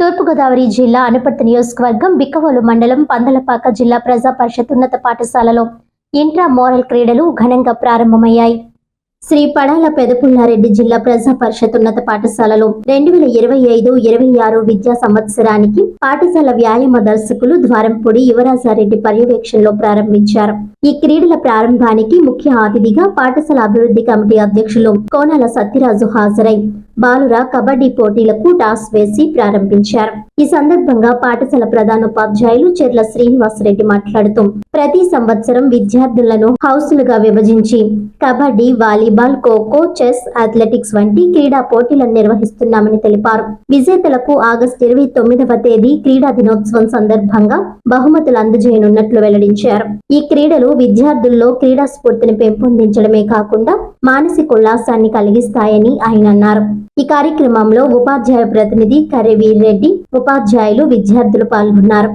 తూర్పుగోదావరి జిల్లా అనుపర్తి నియోజకవర్గం బిక్కవోలు మండలం పందలపాక జిల్లా ప్రజా పరిషత్ ఉన్నత పాఠశాలలో ఇంట్రా మోరల్ క్రీడలు ఘనంగా ప్రారంభమయ్యాయి. శ్రీ పడాల పెదపుల్లారెడ్డి జిల్లా ప్రజా పరిషత్ ఉన్నత పాఠశాలలో రెండు వేల ఇరవై ఐదు ఇరవై ఆరు విద్యా సంవత్సరానికి పాఠశాల వ్యాయామ దర్శకులు ద్వారంపూడి యువరాజారెడ్డి పర్యవేక్షణలో ప్రారంభించారు. ఈ క్రీడల ప్రారంభానికి ముఖ్య అతిథిగా పాఠశాల అభివృద్ధి కమిటీ అధ్యక్షులు కోనాల సత్యరాజు హాజరై బాలుర కబడ్డీ పోటీలకు టాస్ వేసి ప్రారంభించారు. ఈ సందర్భంగా పాఠశాల ప్రధానోపాధ్యాయులు చెర్ల శ్రీనివాసరెడ్డి మాట్లాడుతూ ప్రతి సంవత్సరం విద్యార్థులను హౌసులుగా విభజించి kabaddi volleyball kho kho chess athletics వంటి క్రీడా పోటీలను నిర్వహిస్తున్నామని తెలిపారు. విజేతలకు ఆగస్టు ఇరవై తొమ్మిదవ తేదీ క్రీడా దినోత్సవం సందర్భంగా బహుమతులు అందజేయనున్నట్లు వెల్లడించారు. ఈ క్రీడలు విద్యార్థుల్లో క్రీడా స్ఫూర్తిని పెంపొందించడమే కాకుండా మానసిక ఉల్లాసాన్ని కలిగిస్తాయని ఆయన అన్నారు. ఈ కార్యక్రమంలో ఉపాధ్యాయ ప్రతినిధి కరివీర్ రెడ్డి ఉపాధ్యాయులు విద్యార్థులు పాల్గొన్నారు.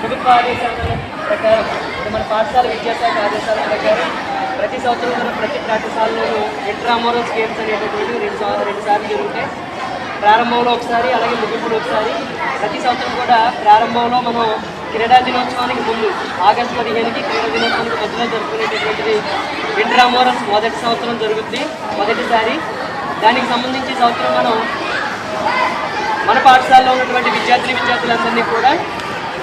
ప్రభుత్వ ఆదేశాల ప్రకారం మన పాఠశాల విద్యాశాఖ ఆదేశాల ప్రకారం ప్రతి సంవత్సరం మన ప్రతి పాఠశాలలోనూ ఇంట్రామోరల్ స్కీమ్స్ అనేటటువంటి రెండు రెండు సార్లు జరుగుతాయి. ప్రారంభంలో ఒకసారి అలాగే ముగింపులో ఒకసారి. ప్రతి సంవత్సరం కూడా ప్రారంభంలో మనం క్రీడా దినోత్సవానికి ముందు ఆగస్టు పదిహేనుకి క్రీడా దినోత్సవానికి మధ్యలో జరుపుకునేటటువంటిది ఇంట్రామోరల్స్ మొదటి సంవత్సరం జరుగుతుంది మొదటిసారి. దానికి సంబంధించి సంవత్సరం మనం మన పాఠశాలలో ఉన్నటువంటి విద్యార్థి విద్యార్థులందరినీ కూడా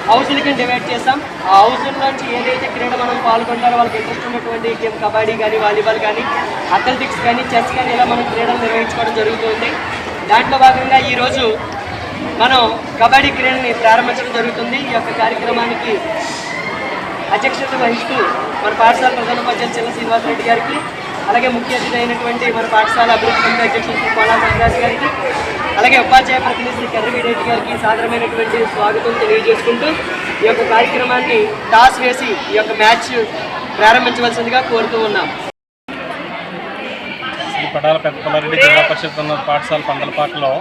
హౌసులకి డివైడ్ చేస్తాం ఆ హౌసుల నుంచి ఏదైతే క్రీడ మనం పాల్గొంటారో వాళ్ళకి ఇంట్రెస్ట్ ఉన్నటువంటి గేమ్ కబడ్డీ కానీ వాలీబాల్ కానీ అథ్లెటిక్స్ కానీ చెస్ కానీ ఇలా మనం క్రీడలు నిర్వహించుకోవడం జరుగుతుంది. దాంట్లో భాగంగా ఈరోజు మనం కబడ్డీ క్రీడని ప్రారంభించడం జరుగుతుంది. ఈ యొక్క కార్యక్రమానికి అధ్యక్షత వహిస్తూ మన పాఠశాల ప్రధానోపాధ్యాయులు చిన్న శ్రీనివాసరెడ్డి గారికి అలాగే ముఖ్య అతిథి అయినటువంటి మన పాఠశాల అభివృద్ధి కమిటీ అధ్యక్షులు శ్రీ గారికి అలాగే ఉపాధ్యాయ ప్రతినిధి కర్రవీరెడ్డి గారికి సాదరమైనటువంటి స్వాగతం తెలియజేసుకుంటూ ఈ యొక్క కార్యక్రమాన్ని టాస్ వేసి ఈ యొక్క మ్యాచ్ ప్రారంభించవలసిందిగా కోరుతూ ఉన్నాం. శ్రీ పటాల పెద్దపల్లారెడ్డి జిల్లా పరిషత్ ఉన్న పాఠశాల పందలపాటలో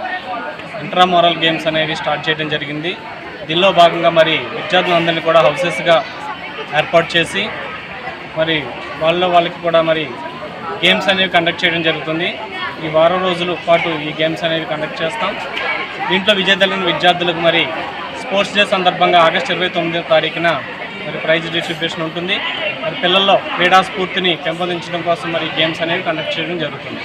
ఇంట్రామోరల్ గేమ్స్ అనేవి స్టార్ట్ చేయడం జరిగింది. దీనిలో భాగంగా మరి విద్యార్థులందరినీ కూడా హౌసెస్గా ఏర్పాటు చేసి మరి వాళ్ళ వాళ్ళకి కూడా మరి గేమ్స్ అనేవి కండక్ట్ చేయడం జరుగుతుంది. ఈ వారం రోజుల పాటు ఈ గేమ్స్ అనేవి కండక్ట్ చేస్తాం. దీంట్లో విజేతలను విద్యార్థులకు మరి స్పోర్ట్స్ డే సందర్భంగా ఆగస్ట్ ఇరవై తొమ్మిదో తారీఖున మరి ప్రైజ్ డిస్ట్రిబ్యూషన్ ఉంటుంది. మరి పిల్లల్లో క్రీడా స్ఫూర్తిని పెంపొందించడం కోసం మరి గేమ్స్ అనేవి కండక్ట్ చేయడం జరుగుతుంది.